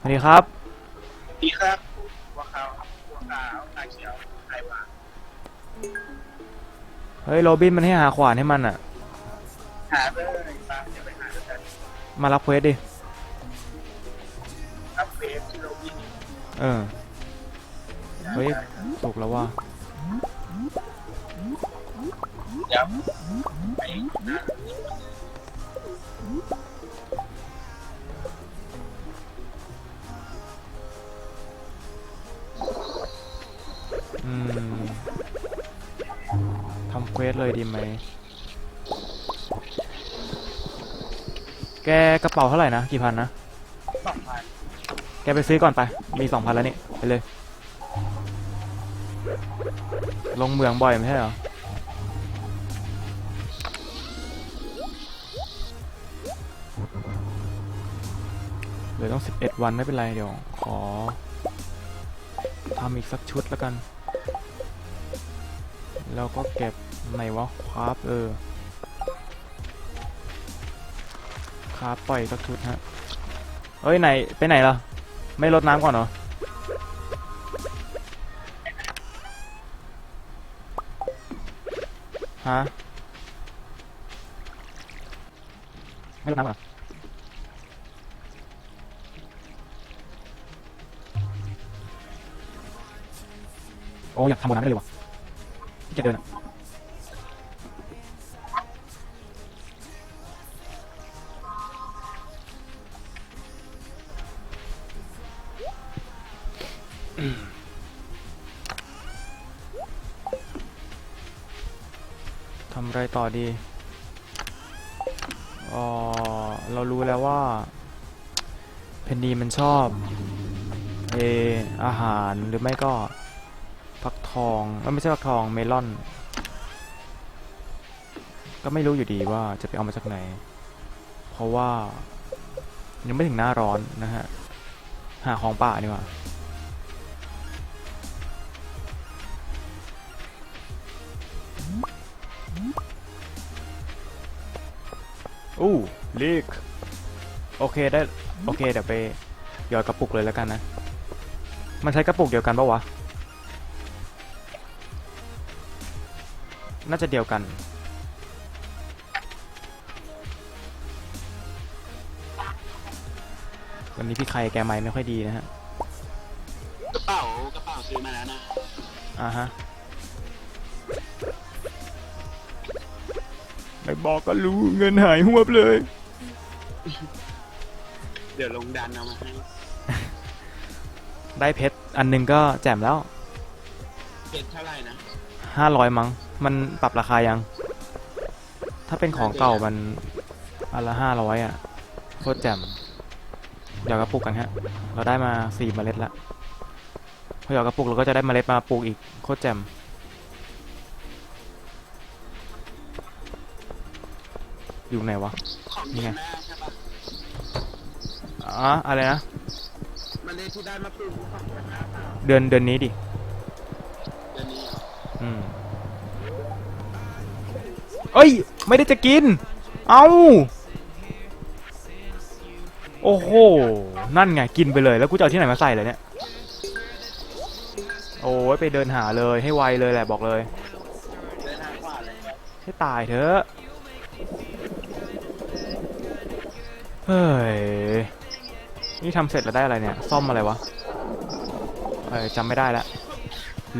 สวัสดีครับ ดีครับหัวขาวหัวขาวตาเขียวไข่หวานเฮ้ยโรบินมันให้หาขวานให้มันอะหาเลยตามจะไปหาด้วยกันมารับเควสดิ อัพเฟสที่เราวิ่งเออ เฮ้ยถูกแล้วว่าย้ำไปนะ ทำเควสเลยดีไหม แกกระเป๋าเท่าไหร่นะ กี่พันนะ สองพันแกไปซื้อก่อนไป มีสองพันแล้วนี่ ไปเลย ลงเมืองบ่อยไม่ใช่เหรอ เหลือต้องสิบเอ็ดวันไม่เป็นไรเดี๋ยว ขอทำอีกสักชุดแล้วกัน แล้วก็เก็บไหนวะคราฟเออคราฟปล่อยสักชุดฮะเอ้ยไหนไปไหนล่ะ ไม่ลดน้ำก่อนเหรอฮะไม่ลดน้ำก่อนเหรอโอ้อยากทำบนน้ำได้เลยวะ เดินทำไรต่อดีอ๋อเรารู้แล้วว่า เพนนีมันชอบ เอ อาหารหรือไม่ก็ ทองไม่ใช่ฟักทองเมลอน ก็ไม่รู้อยู่ดีว่าจะไปเอามาจากไหน เพราะว่า ยังไม่ถึงหน้าร้อนนะฮะ หาของป่าดีกว่าอู้ลีกโอเคได้ โอเค เดี๋ยวไปหยอดกระปุกเลยแล้วกันนะ มันใช้กระปุกเดียวกันปะวะ น่าจะเดียวกันวันนี้พี่ใครแกไม้ไม่ค่อยดีนะฮะ กระเป๋ากระเป๋าซื้อมาแล้วนะอ่าฮะ ไม่บอกก็รู้เงินหายหัวบเลย เดี๋ยวลงดันเอามาให้ได้เพชรอันหนึงก็แจ่มแล้วเพชรเท่าไหร่นะห้าร้อยมั้ง มันปรับราคายัง ถ้าเป็นของเก่ามันอันละห้าร้อยอะโคตรแจ่มเดี๋ยวกระปุกกันฮะ เราได้มาสี่เมล็ดละพอหยอดกระปุกเราก็จะได้เมล็ดมาปลูกอีกโคตรแจ่มอยู่ไหนวะของนี่เดืไงอนหน้าใช่ปะอ๋ออะไรนะมันเลยที่ได้มาปลูกของเดือนหน้าเปล่าเดือนเดือนนี้ดิ เดือนนี้เหรออืม เอ้ย ไม่ได้จะกิน เอาโอ้โห นั่นไงกินไปเลย แล้วกูจะเอาที่ไหนมาใส่เลยเนี่ย โอ้ยไปเดินหาเลยให้ไวเลยแหละบอกเลย ให้ตายเถอะ เฮ้ย นี่ทำเสร็จแล้วได้อะไรเนี่ย ซ่อมอะไรวะ เออจำไม่ได้ล้ว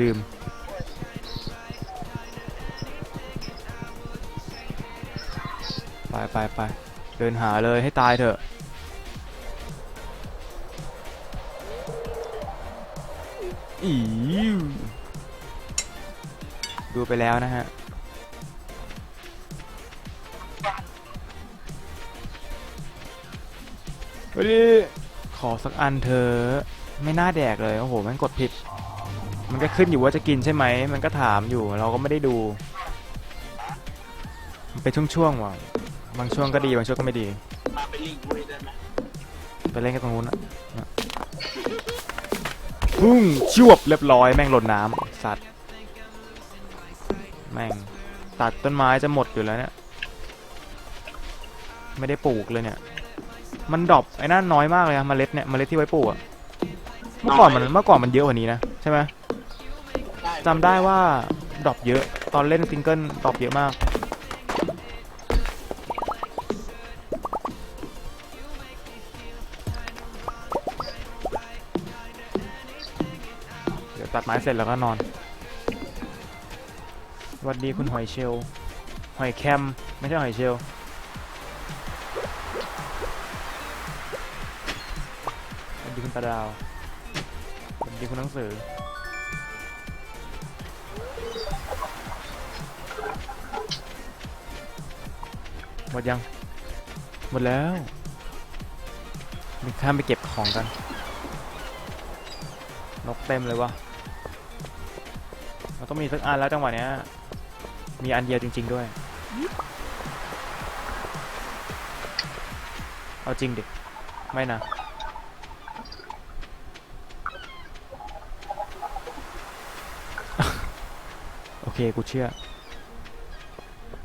ลืม ไปไปไปเดินหาเลยให้ตายเถอะ อีวดูไปแล้วนะฮะ เฮ้ย ขอสักอันเธอะไม่น่าแดกเลย โอ้โห มันกดผิด มันก็ขึ้นอยู่ว่าจะกินใช่ไหม มันก็ถามอยู่ เราก็ไม่ได้ดู มันเป็นช่วงๆว่ะ บางช่วงก็ดีบางช่วงก็ไม่ดี มาไปลิงด้วยได้ไหมไปเล่นกันตรงนู้นนะนะพุ่งชวบเรียบร้อยแม่งหล่นน้ำสัตว์แม่งตัดต้นไม้จะหมดอยู่แล้วเนี่ยไม่ได้ปลูกเลยเนี่ย มันดรอปไอ้นั่นน้อยมากเลยอะเมล็ดเนี่ยเมล็ดที่ไว้ปลูกอะเมื่อก่อนมันเมื่อก่อนมันเยอะกว่านี้นะใช่ไหมจำได้ว่าดรอปเยอะตอนเล่นซิงเกิลดรอปเยอะมาก ตัดไม้เสร็จแล้วก็นอนสวัสดีคุณหอยเชล หอยแคม ไม่ใช่หอยเชล สวัสดีคุณปลาดาว สวัสดีคุณหนังสือ หมดยัง หมดแล้วมีข้ามไปเก็บของกัน นกเต็มเลยวะ เราต้องมีสักอันแล้วจังหวะเนี้ย มีอันเดียวจริง ๆด้วย เอาจริงดิ ไม่นะ โอเค กูเชื่อ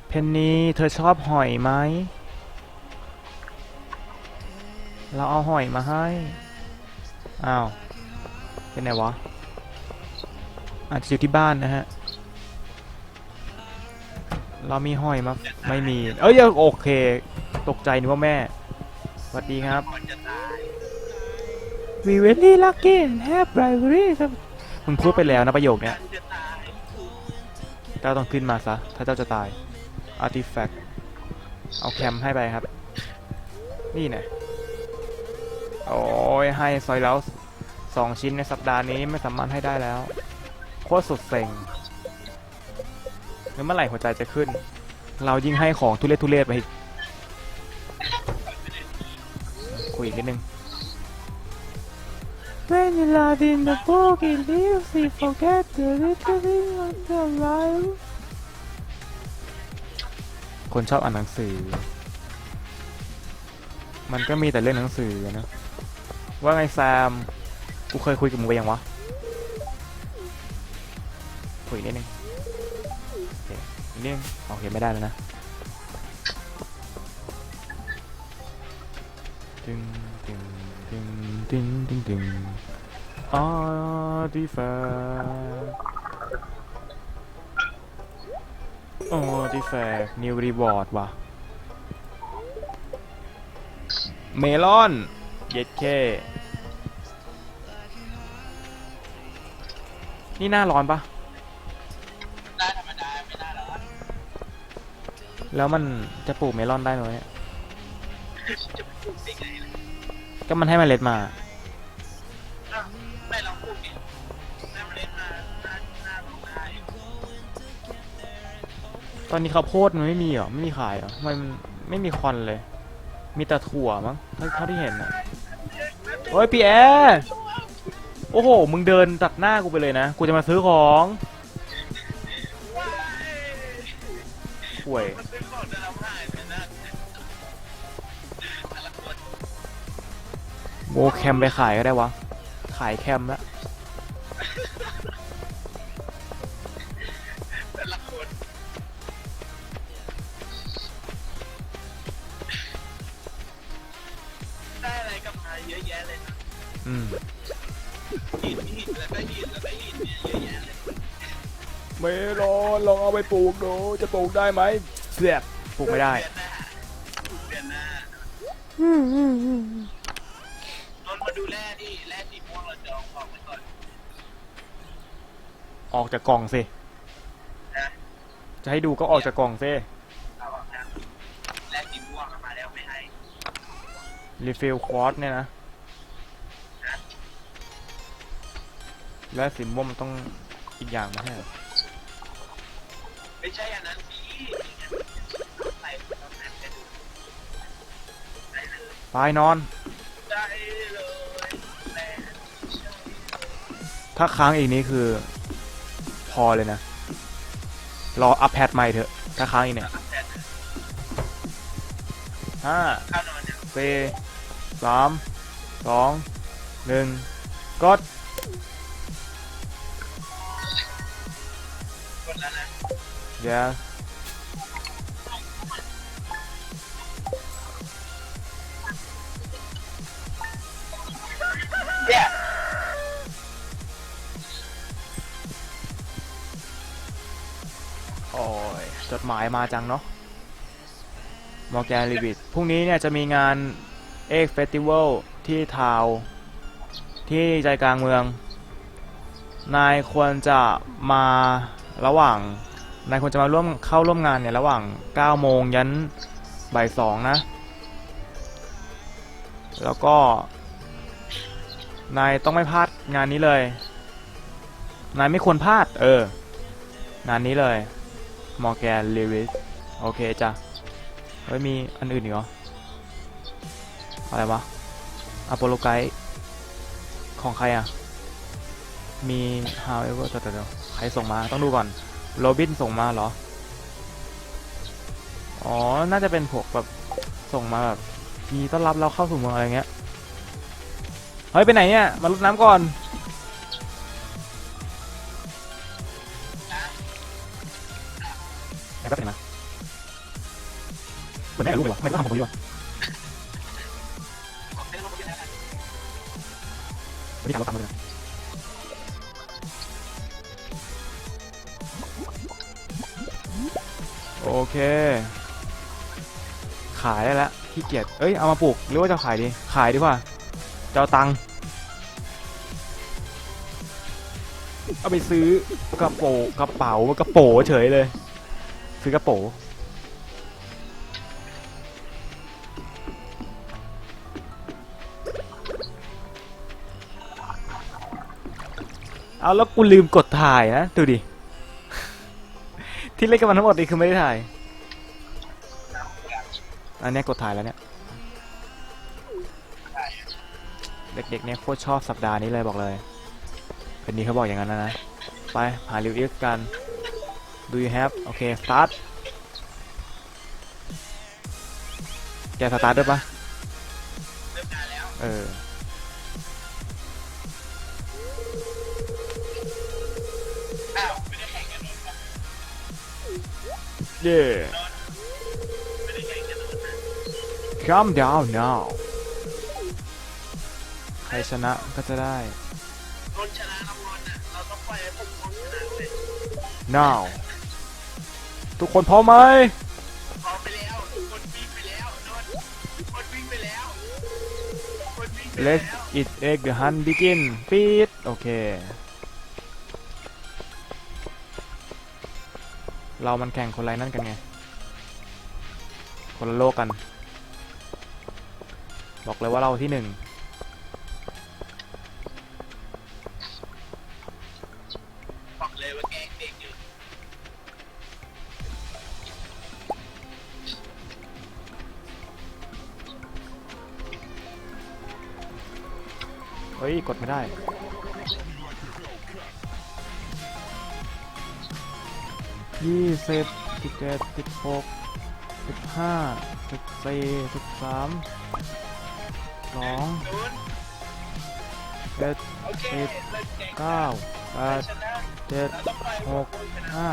เพนนีเธอชอบหอยไหม เราเอาหอยมาให้ อ้าว เป็นไงวะ อาจจะอยู่ที่บ้านนะฮะ เรามีห้อยมาไม่มี เอ้ยโอเค ตกใจนึกว่าแม่ สวัสดีครับก่อนจะตาย We very lucky and have bravery ครับมึงพูดไปแล้วนะประโยคเนี้ยก่ยเจ้าต้องขึ้นมาซะ ถ้าเจ้าจะตาย Artifact เอาแคมให้ไปครับ นี่ไงโอ้ยให้ซอยแล้วสองชิ้นในสัปดาห์นี้ไม่สามารถให้ได้แล้ว โคตรสุดเซ็งแล้วเมื่อไหร่หัวใจจะขึ้น เรายิ่งให้ของทุเรศทุเรศไปอีกคุยอีกนิดนึง When you love in the book it leaves you forget the little thing of the life คนชอบอ่านหนังสือ มันก็มีแต่เรื่องหนังสือนะ ว่าไงแซม กูเคยคุยกับมึงไปยังวะ คุยนิดนึงโอเคอีกนิดนึงโอเคไม่ได้แล้วนะดึงดึงดึงดึงดึงดึงอาร์ติแฟกต์อาร์ติแฟกนิวรีบอร์ดว่ะเมลอนเย็ดเคนี่หน้าร้อนปะ แล้วมันจะปลูกเมลอนได้ไหมเนี่ยจะปลูกได้ไงล่ะก็มันให้เมล็ดมา อ้าวไม่ลองปลูกดิแม่มาเล่นมาหน้าหน้าลงได้อยู่ตอนนี้ข้าวโพดมันไม่มีเหรอ ไม่มีขายเหรอทำไมมันไม่มีควันเลย มีแต่ถั่วมั้งเท่าเท่าที่เห็นนะโอ้ยปีแอร์โอ้โห มึงเดินตัดหน้ากูไปเลยนะ กูจะมาซื้อของว้ายห่วย มัน โวแคมไปขายก็ได้วะ ขายแคมละแต่ละคนได้อะไรกลับมาเยอะแยะเลยนะอืมหินหินแล้วก็หินแล้วก็หินเนี่ยเยอะแยะเลยเมลอนลองเอาไปปลูกดู จะปลูกได้ไหมเสียบปลูกไม่ได้ เดือนหน้าเดือนหน้า นนท์มาดูแร่ดิแร่สีม่วงเราจองออกไว้ก่อน ออกจากกล่องสินะจะให้ดูก็ออกจากกล่องสิเอาออกนะแร่สีม่วงเอามาแล้วไม่ให้รีฟิลควอตเนี่ยนะและสีม่วงมันต้องอีกอย่างไม่ใช่เหรอไม่ใช่อันนั้นสิใส่ตอนนั้นจะดูได้เลยไปนอนได้เลยแร่ถ้าค้างอีกนี้คือ พอเลยนะ รออัพแพดใหม่เถอะ ถ้าค้างอีกเนี่ยแต่ห้าข้าวนอนเนี่ยสี่สามสองหนึ่งกดกดแล้วนะเดี๋ยว หมายมาจังเนาะมอร์แกนรีวิตพรุ่งนี้เนี่ยจะมีงานเอ็กเฟสติวัลที่ทาวที่ใจกลางเมือง นายควรจะมาระหว่าง นายควรจะมาร่วมเข้าร่วมงานเนี่ยระหว่าง 9 โมงยันบ่าย2นะ แล้วก็ นายต้องไม่พลาดงานนี้เลย นายไม่ควรพลาด เออ งานนี้เลย มอร์แกนลิวิสโอเคจ้ะ เฮ้ย มีอันอื่นอีกเหรอ อะไรวะอโ l โลไกด์ของใครอะ มี however เดี๋ยวเดียวเดี๋ยวใครส่งมา ต้องดูก่อน โรบินส่งมาเหรอ อ๋อ น่าจะเป็นพวกแบบส่งมาแบบมีต้อนรับเราเข้าสู่เมืองอะไรเงี้ย เฮ้ย ไปไหนเนี่ย มารดน้ำก่อน นแม่กับลูกเลยวะไม่ก็ทำผมดีวะของเต้นลงมาเยอะวกันไม่ได้ทำรถตามเลยนะโอเค ขายได้แล้วขี้เกียจเอ้ย เอามาปลูก หรือว่าจะขายดี ขายดีกว่าจะเอาตังค์เอาไปซื้อกระโปรงกระเป๋ากระโปงเฉยเลย ซื้อกระโปรง เอาแล้วกูลืมกดถ่ายนะดูดิ ที่เล่นกันมาทั้งหมดนี่คือไม่ได้ถ่าย อันนี้กดถ่ายแล้วเนี่ย เด็กๆเนี่ยโคตรชอบสัปดาห์นี้เลยบอกเลยเป็นนี้เขาบอกอย่างนั้นนะ ไปหาริวอิสกัน do you have โอเค start แกสตาร์ทด้วยปะ เย่ไม่ได้แข่งกันโดนนะ calm down now ใครชนะก็จะได้โดนชนะน้ำร้อนน่ะเราต้องปล่อยให้พวกคนชนะเลย now ทุกคนพร้อมไหมพร้อมไปแล้วทุกคนวิ่งไปแล้วโดนทุกคนวิ่งไปแล้วทุกคนวิ่งไปแล้ว let's eat egg the hunt begin ปีด เคเรามันแข่งคนไรนั่นกันไง คนละโลกกัน บอกเลยว่าเราที่หนึ่งบอกเลยว่าแกล้งเด็กอยู่เฮ้ย กดไม่ได้ ยี่สิบสิบเจ็ดสิบหกสิบห้าสิบสี่สิบสามสองโดนเจ็ดโอเคสิบเล่นแข่งเก้าแปดชนะเจ็ดเราต้องปหกห้า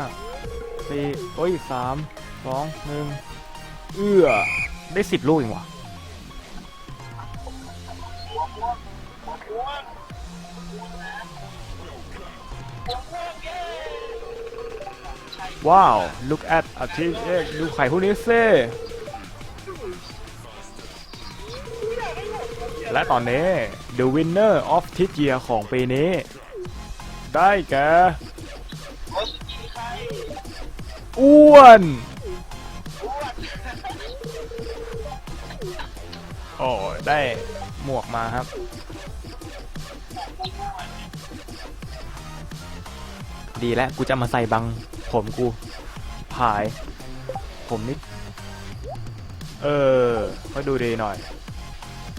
สี่โอ้ยสามสองหนึ่งเอื้อได้สิบลูกเองว่ะ ว้าว look at อาทิตย์เอ๊ะดูไข่พวกนี้ซิและตอนนี้ the winner of t i s year ของปีนี้ ได้แก่อ้วนอ้วนโอ้ได้หมวกมาครับ ดีแล้วกูจะมาใส่บัง ผมกูผาย ผมนิด เออก็ดูดีหน่อย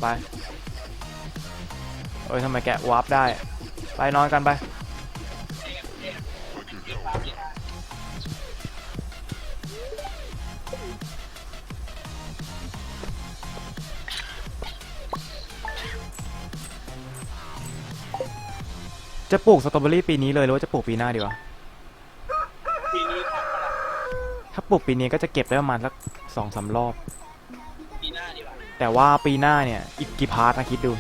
ไป เอ้ยทำไมแกะวาร์ปได้ ไปนอนกันไป จะปลูกสตรอเบอรี่ปีนี้เลยหรือว่าจะปลูกปีหน้าดีวะ ปีนี้ทำอะไร ถ้า ปลูกปีนี้ก็จะเก็บได้ประมาณสักสองสามรอบ ปีหน้าดีกว่าแต่ว่าปีหน้าเนี่ย อีกกี่พาร์ทนะคิดดู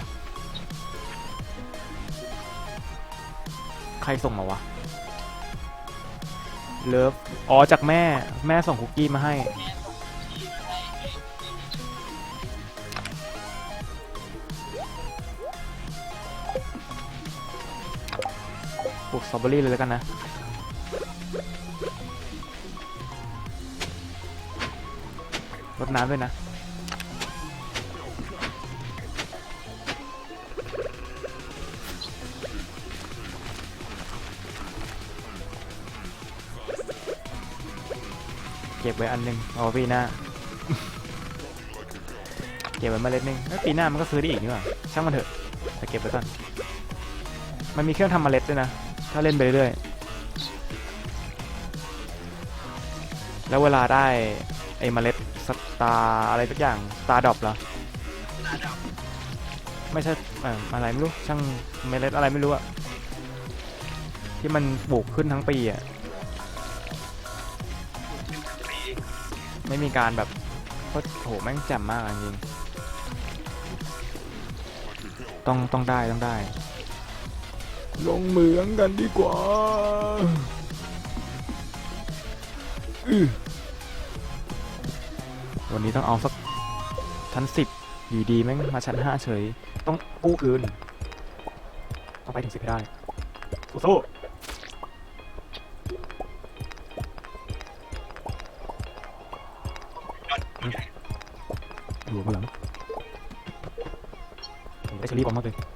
ใครส่งมาวะ เลิฟ อ๋อ จากแม่ แม่ส่งคุกกี้มาให้ปลูกสตรอเบอรี่เลยแล้วกันนะ น้ำด้วยนะ เก็บไว้อันหนึงเอาไว้ปีหน้า เก็บไว้เมล็ดหนึงแล้วปีหน้ามันก็ซื้อได้อีกนี่หว่าช่างมันเถอะแต่เก็บไว้ก่อนมันมีเครื่องทำเมล็ดด้วยนะ ถ้าเล่นไปเรื่อยๆแล้วเวลาได้ ไอ้เมล็ดสตาร์อะไรสักอย่างสตาร์ดอปเหรอไม่ใช่เอ่ออะไรไม่รู้ช่างเมล็ดอะไรไม่รู้อะที่มันปลูกขึ้นทั้งปีอะไม่มีการแบบโคโหแม่งแจ่มมากจริงต้องต้องได้ต้องได้ ลงเหมืองกันดีกว่าอือ วันนี้ต้องเอาสักชั้นสิบอยู่ดีแม่งมาชั้นห้าเฉย ต้องกู้คืนต้องไปถึงสิบให้ได้สู้ๆอยู่ข้างหลังผมได้เชอรี่บอมมากเลย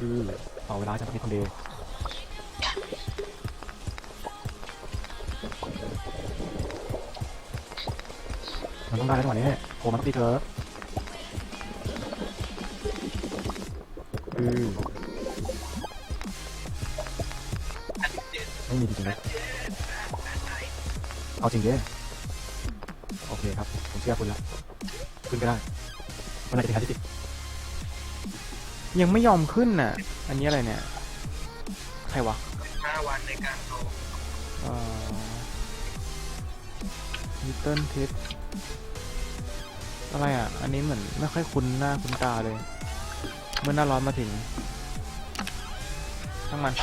อือเอาเวลาจะมีคนเดียวมันต้องได้แล้วจังหวะนี้โอ้มันต้องตีเธออือไม่มีจริงๆนะเอาจริงดิโอเคครับ ผมเชื่อคุณละขึ้นก็ได้เมื่อไหรจะถึงชั้นที่สิบ ยังไม่ยอมขึ้นน่ะ อันนี้อะไรเนี่ย ใครวะห้าวันในการโตเอ่อลิเติ้ลทิปอะไรอะ อันนี้เหมือนไม่ค่อยคุ้นหน้าคุ้นตาเลย เมื่อหน้าร้อนมาถึงช่างมัน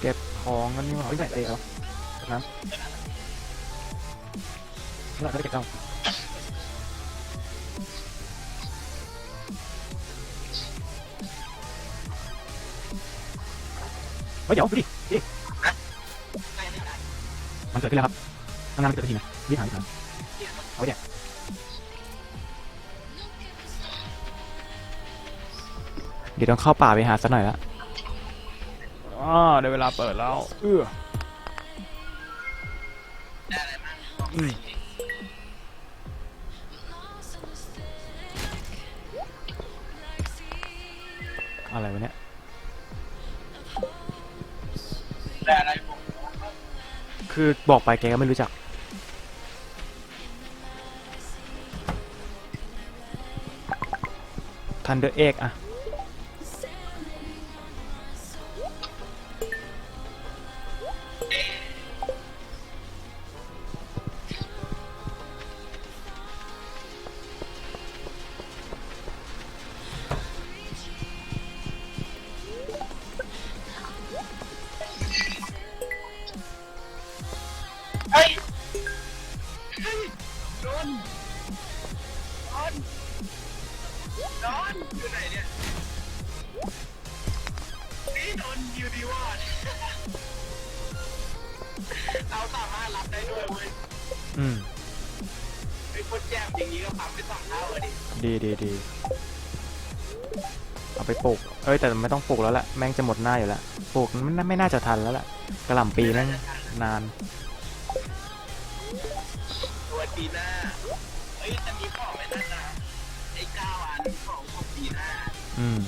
เก็บของกันนี่หว่าเฮ้ยใส่เตะเหรอนะเราจะเก็บเอา เฮ้ยเดี๋ยวดูดิดิมันเกิดขึ้นแล้วครับทำงานมันเกิดขึ้นนะรีบหารีบหาเอาไว้เนี่ยเดี๋ยวต้องเข้าป่าไปหาสักหน่อยละอ๋อได้เวลาเปิดแล้ว เอื้อได้อะไรบ้างอืม คือบอกไปแกก็ไม่รู้จัก ทันเดอร์เอ็กอะ เอาไปปลูก เอ้ยแต่ไม่ต้องปลูกแล้วแหละแม่งจะหมดหน้าอยู่แล้วปลูกมไม่น่าจะทันแล้วล่ะกระหล่ำปีแม่งนานตัวปีหน้าเอ้ยแต่มีของไว้นั่นนะไอ้เก้าอันของของปีหน้าอืม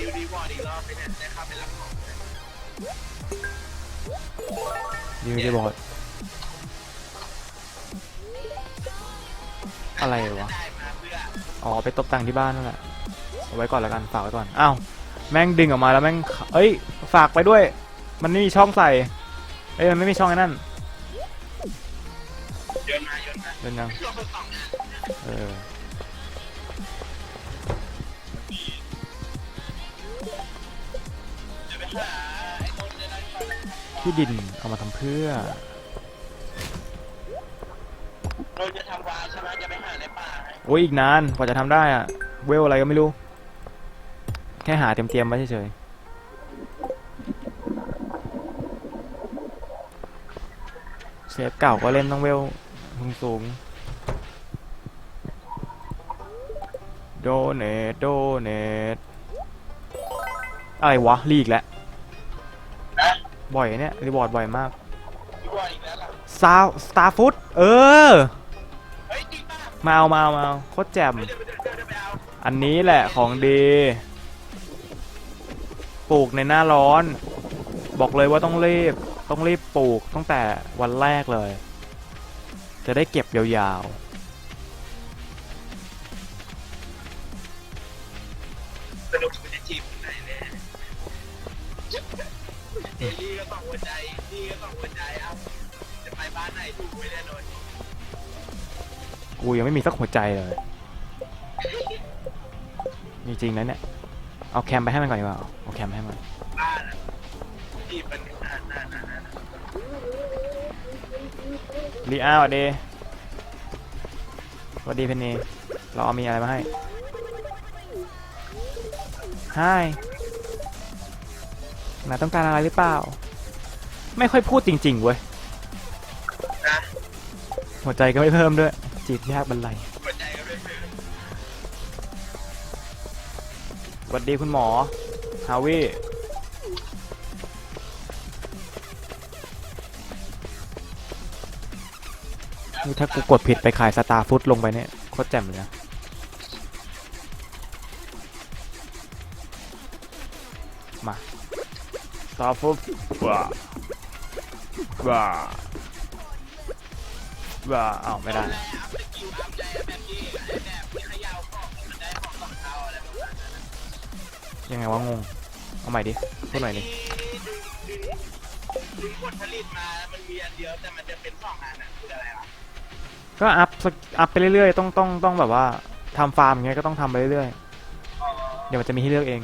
ยืดวีวอร์ดอีกรอบไหเนี่ยได้ข้าไปรับของไหม ยูบอร์ด อะไรวะ อ๋อไปตบตังที่บ้านนั่นแหละเอาไว้ก่อนแล้วกันฝากไว้ก่อน อ้าว แม่งดึงออกมาแล้วแม่ง เอ้ย ฝากไปด้วย มันไม่มีช่องใส่ เอ้ย มันไม่มีช่องไอ้นั่นโยนมาโยนมาเดินยัง เออที่ดินเอามาทำเพื่อ อ้ยอีกนานกว่าจะทำได้อะเวลอะไรก็ไม่รู้ แค่หาเตรียมๆไว้เฉยๆเซฟเก่าก็เล่นต้องเวลสูงโดเนทโดเนทอะไรวะลีกแล้วนะบ่อยเนี่ยรีบอร์ดบ่อยมากรีวอร์ดอีกแล้วล่ะซาวสตาร์ฟุตเออเฮ้ยจริงป่ะ มาเอามาเอามาเอาโคตรแจ่มเดี๋ยวเดี๋ยวเดี๋ยวเดี๋ยวไปเอาอันนี้แหละของดีปลูกในหน้าร้อน บอกเลยว่าต้องรีบต้องรีบปลูกตั้งแต่วันแรกเลย จะได้เก็บยาวสนุกมันจะจีบไหนเนี่ยเอลี่ก็ต้องหัวใจนี่ก็ต้องหัวใจเอ้าจะไปบ้านไหนถูกไม่แน่นอนๆ กูยังไม่มีสักหัวใจเลย จริงๆแล้วเนี่ย เอาแคมไปให้มันก่อนดีกว่า เอาแคมไปให้มัน บ้านอะจีบมันนานนานนานนานลีอ้าวสวัสดีสวัสดีเพนนีเราเอามีอะไรมาให้ฮายนายต้องการอะไรหรือเปล่า ไม่ค่อยพูดจริง ๆ เว้ย นะ หัวใจก็ไม่เพิ่มด้วย จีบยากบันไลหัวใจก็ไม่เพิ่มสวัสดีคุณหมอ ฮาวินี่ถ้ากูกดผิดไปขายสตาร์ฟุตลงไปเนี่ยโคตรแจ่มเลยนะมาสตาร์ฟุตว้าว้าว้าเอาไม่ได้ ยังไงวะงง เอาใหม่ดิพูดใหม่ดิดึงดึงดึงผลผลิตมา มันมีอันเดียวแต่มันจะเป็นสองอันอะคืออะไรวะก็อัพสกอัพไปเรื่อยๆ ต้องต้องต้องแบบว่าทำฟาร์มอย่างเงี้ยก็ต้องทำไปเรื่อยอ๋อๆ เดี๋ยวมันจะมีให้เลือกเอง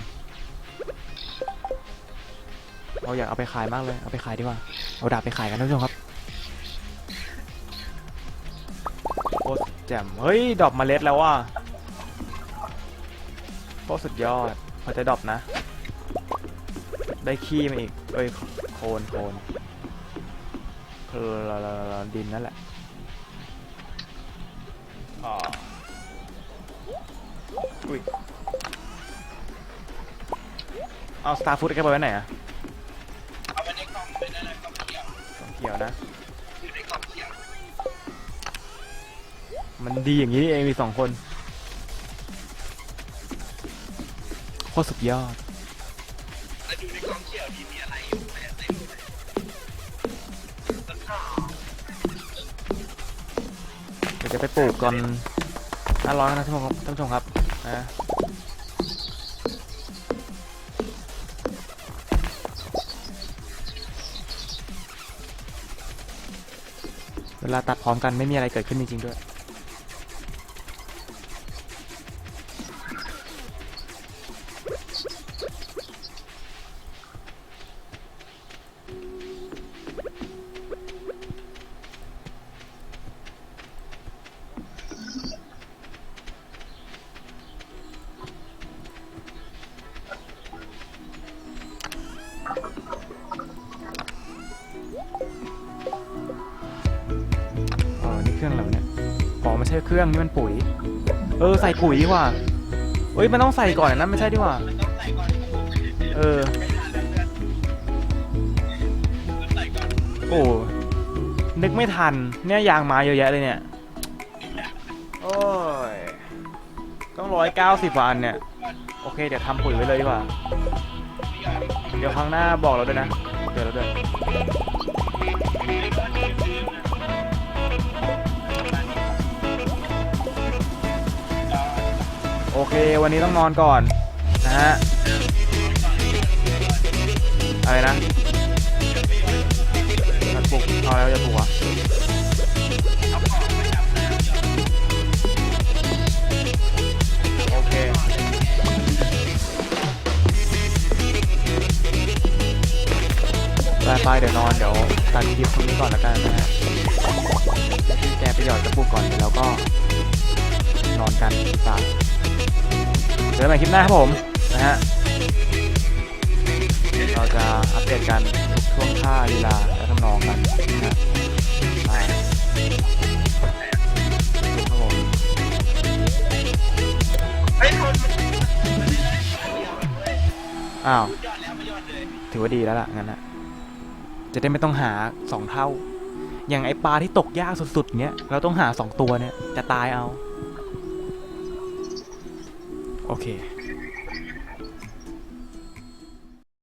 เราอยากเอาไปขายมากเลย เอาไปขายดีกว่า เอาดาบไปขายกันท่านผู้ชมครับโคตรแจ่มเฮ้ยดรอปเมล็ดแล้วว่ะโคตรสุดยอด พอจะดรอปนะ ได้ขี้มาอีก เอ้ย โคนโคนคือดินนั่นแหละอ่าอุ้ยเอาสตาร์ฟูดแกไปไว้ไหนอะเอาไว้ในกล่องเป็นอะไรกล่องเขียวกล่องเขียวนะอยู่ในกล่องเขียวมันดีอย่างนี้นี่เองมีสองคน คตรสุดยอดแล้วอยู่ในกล่องเขียวนี่มีอะไรอยู่ไหมเต็มเลยต้นข้าวเดี๋ยวจะไปปลูกก่อนห้าร้อยนะท่านผู้ชมท่านผู้ชมครับนะเวลาตัดพร้อมกันไม่มีอะไรเกิดขึ้นจริงๆด้วย ครื่องเราเนี่ยอ๋อไม่ใช่เครื่องนี่มันปุ๋ย เออใส่ปุ๋ยดีกว่าเอ้ยมันต้องใส่ก่อนนะไม่ใช่ดีกว่า เออ โอ้นึกไม่ทันเนี่ยยางมาเยอะแยะเลยเนี่ย โอ้ย ต้องร้อยเก้าสิบวันเนี่ย โอเค เดี๋ยวทำปุ๋ยไว้เลยดีกว่า เดี๋ยวครั้งหน้าบอกเราด้วยนะเตือนเราด้วย เค วันนี้ต้องนอนก่อนนะฮะอะไรนะมันปลุกเอาแล้วจะปลุกวะโอเคไปไปเดี๋ยวนอนเดี๋ยวตัดคลิปตรงนี้ก่อนแล้วกันนะฮะพี่แกไปหยอดกระปุกก่อนเดี๋ยวก็นอนกันตา เจอกันใหม่คลิปหน้าครับผมนะฮะเราจะอัปเดตกันทุกช่วงท่าลีลาและทำนองกันนะฮะไปครับผมอ้าวถือว่าดีแล้วล่ะงั้นนะจะได้ไม่ต้องหาสองเท่า อย่างไอปลาที่ตกยากสุดๆเนี้ยเราต้องหาสองตัวเนี่ยจะตายเอา โอเค